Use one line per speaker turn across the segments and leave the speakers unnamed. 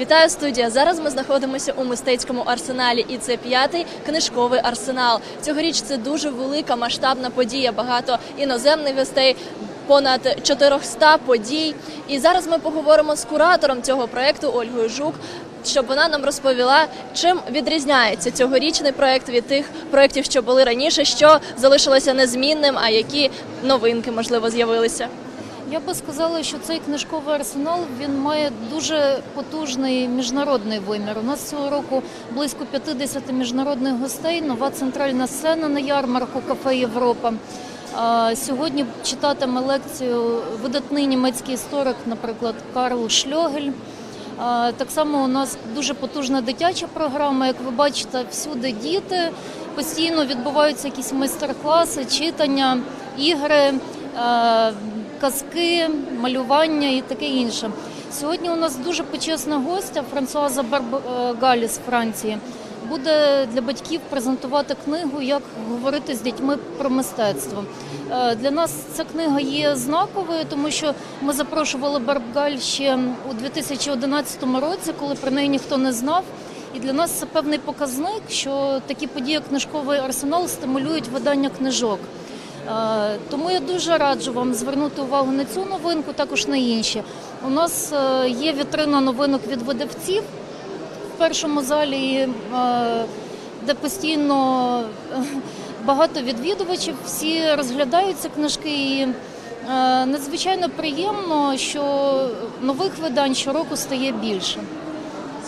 Вітаю студія. Зараз ми знаходимося у мистецькому арсеналі, і це п'ятий книжковий арсенал. Цьогоріч це дуже велика масштабна подія. Багато іноземних гостей. Понад 400 подій, і зараз ми поговоримо з куратором цього проекту Ольгою Жук, щоб вона нам розповіла, чим відрізняється цьогорічний проект від тих проєктів, що були раніше, що залишилося незмінним, а які новинки можливо з'явилися.
Я би сказала, що цей книжковий арсенал він має дуже потужний міжнародний вимір. У нас цього року близько 50 міжнародних гостей, нова центральна сцена на ярмарку кафе Європа. Сьогодні читатиме лекцію видатний німецький історик, наприклад, Карл Шльогель. Так само у нас дуже потужна дитяча програма. Як ви бачите, всюди діти постійно відбуваються якісь майстер-класи, читання, ігри, казки, малювання і таке інше. Сьогодні у нас дуже почесна гостя Франсуаза Барбгалі з Франції. Буде для батьків презентувати книгу, як говорити з дітьми про мистецтво. Е, Для нас ця книга є знаковою, тому що ми запрошували Барбгаль ще у 2011 році, коли про неї ніхто не знав. І для нас це певний показник, що такі події, як книжковий арсенал, стимулюють видання книжок. Е, Тому я дуже раджу вам звернути увагу на цю новинку, також на інші. У нас е, є вітрина новинок від видавців в першому залі, е, де постійно багато відвідувачів, всі розглядають ці книжки. І надзвичайно приємно, що нових видань щороку стає більше.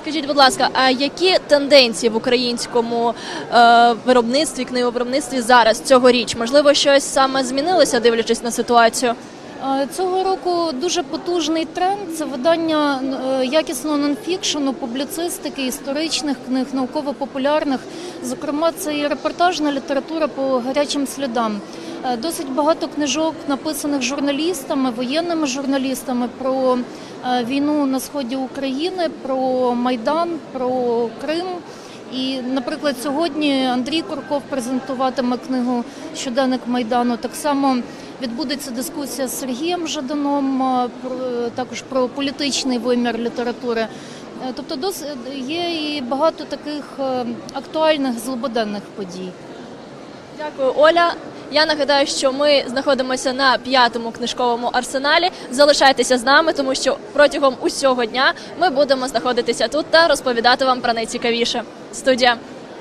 Скажіть, будь ласка, а які тенденції в українському е, виробництві, книговиробництві зараз цьогоріч? Можливо, щось саме змінилося, дивлячись на ситуацію?
Е, Цього року дуже потужний тренд це видання е, якісного нонфікшену, публіцистики, історичних книг, науково-популярних. Зокрема, це і репортажна література по гарячим слідам. Е, Досить багато книжок написаних журналістами, воєнними журналістами про е, війну на сході України, про Майдан, про Крим. І, наприклад, сьогодні Андрій Курков презентуватиме книгу Щоденник Майдану. Так само відбудеться дискусія з Сергієм Жаданом, е, також про політичний вимір літератури. Тобто дос- є і багато таких актуальних злободенних подій.
Дякую, Оля. Я нагадаю, що ми знаходимося на п'ятому книжковому арсеналі. Залишайтеся з нами, тому що протягом усього дня ми будемо знаходитися тут та розповідати вам про найцікавіше. Студія.